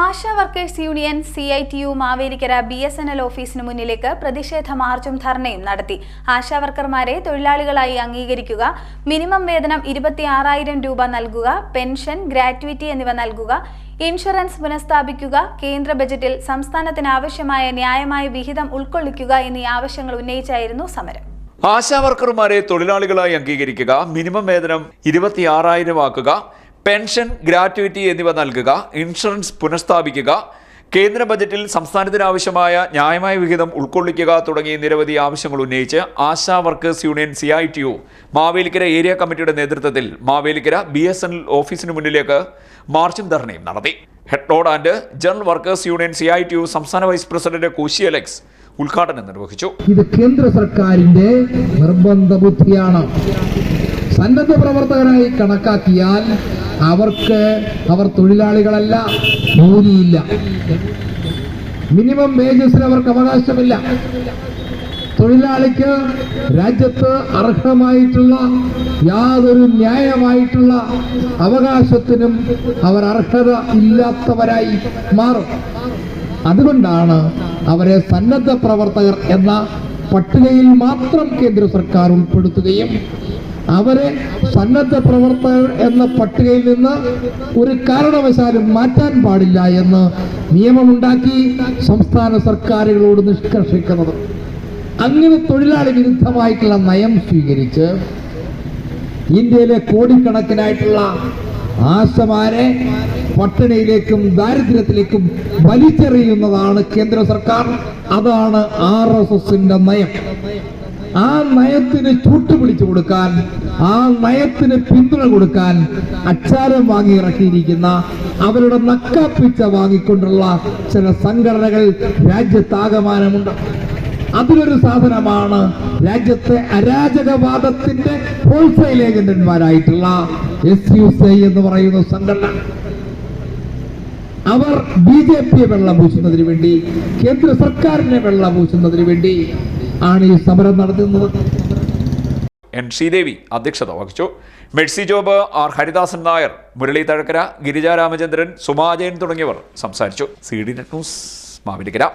ASHA workers union C I T U Mavelikara B S N L ഓഫീസിന് മുന്നിലേക്ക് പ്രതിഷേധ മാർച്ചും ധർണയും നടത്തി. ആശാ വർക്കർമാരെ തൊഴിലാളികളായി അംഗീകരിക്കുക മിനിമം വേതനം ഇരുപത്തിയാറായിരം രൂപ നൽകുക പെൻഷൻ ഗ്രാറ്റുവിറ്റി എന്നിവ നൽകുക ഇൻഷുറൻസ് പുനഃസ്ഥാപിക്കുക കേന്ദ്ര ബജറ്റിൽ സംസ്ഥാനത്തിന് ആവശ്യമായ ന്യായമായ വിഹിതം ഉൾക്കൊള്ളിക്കുക എന്നീ ആവശ്യങ്ങൾ ഉന്നയിച്ചായിരുന്നു സമരം. ആശാ വർക്കർമാരെ തൊഴിലാളികളായി അംഗീകരിക്കുക മിനിമം വേതനം ഇരുപത്തിയാറായിരം ആക്കുക പെൻഷൻ ഗ്രാറ്റുവിറ്റി എന്നിവ നൽകുക ഇൻഷുറൻസ് പുനഃസ്ഥാപിക്കുക കേന്ദ്ര ബജറ്റിൽ സംസ്ഥാനത്തിന് ആവശ്യമായ ന്യായമായ വിഹിതം ഉൾക്കൊള്ളിക്കുക തുടങ്ങിയ നിരവധി ആവശ്യങ്ങൾ ഉന്നയിച്ച് ASHA workers union C I T U Mavelikara area കമ്മിറ്റിയുടെ നേതൃത്വത്തിൽ മാവേലിക്കര ബി എസ് എൻ ഓഫീസിന് മുന്നിലേക്ക് മാർച്ചും ധർണയും നടത്തി. Head load and general workers union C I T U സംസ്ഥാന വൈസ് പ്രസിഡന്റ് കോശി അലക്സ് ഉദ്ഘാടനം നിർവഹിച്ചു. ഇത് കേന്ദ്ര സർക്കാരിന്റെ നിർബന്ധ ബുദ്ധിയാണ് സന്നദ്ധ പ്രവർത്തകരായി കണക്കാക്കിയാൽ അവർക്ക് അവർ തൊഴിലാളികളല്ല കൂലിയില്ല മിനിമം വേജസിന് അവർക്ക് അവകാശമില്ല. തൊഴിലാളിക്ക് രാജ്യത്ത് അർഹമായിട്ടുള്ള യാതൊരു ന്യായമായിട്ടുള്ള അവകാശത്തിനും അവർ അർഹത ഇല്ലാത്തവരായി മാറും. അതുകൊണ്ടാണ് അവരെ സന്നദ്ധ പ്രവർത്തകർ എന്ന പട്ടികയിൽ മാത്രം കേന്ദ്ര സർക്കാർ ഉൾപ്പെടുത്തുകയും അവരെ സന്നദ്ധ പ്രവർത്തകർ എന്ന പട്ടികയിൽ നിന്ന് ഒരു കാരണവശാലും മാറ്റാൻ പാടില്ല എന്ന് നിയമമുണ്ടാക്കി സംസ്ഥാന സർക്കാരുകളോട് നിഷ്കർഷിക്കുന്നത്. അങ്ങനെ തൊഴിലാളി വിരുദ്ധമായിട്ടുള്ള നയം സ്വീകരിച്ച് ഇന്ത്യയിലെ കോടിക്കണക്കിനായിട്ടുള്ള ആശമാരെ പട്ടിണിയിലേക്കും ദാരിദ്ര്യത്തിലേക്കും വലിച്ചെറിയുന്നതാണ് കേന്ദ്ര സർക്കാർ. അതാണ് ആർ എസ് എസിന്റെ നയം. ആ നയത്തിന് ചൂട്ടുപിടിച്ചു കൊടുക്കാൻ ആ നയത്തിന് പിന്തുണ കൊടുക്കാൻ അച്ചാരം വാങ്ങി ഇറക്കിയിരിക്കുന്ന അവരുടെ നക്കാപ്പിച്ച വാങ്ങിക്കൊണ്ടുള്ള ചില സംഘടനകൾ രാജ്യത്താകമാനമുണ്ട്. അതിലൊരു സാധനമാണ് രാജ്യത്തെ അരാജകവാദത്തിന്റെ ഹോൾസെയിൽ ഏജന്റന്മാരായിട്ടുള്ള എസ് യു സെ എന്ന് പറയുന്ന സംഘടന. അവർ ബി ജെ പിയെ വെള്ളം പൂശുന്നതിന് വേണ്ടി കേന്ദ്ര സർക്കാരിനെ വെള്ളം പൂശുന്നതിന് വേണ്ടി ആണ് ഈ സമരം നടത്തുന്നത്. എൻ ശ്രീദേവി അധ്യക്ഷത വഹിച്ചു. Mercy job R Haridasan Nair Murali Thazhakkara Girija Ramachandran സുമാജയൻ തുടങ്ങിയവർ സംസാരിച്ചു. C D net news Mavelikara.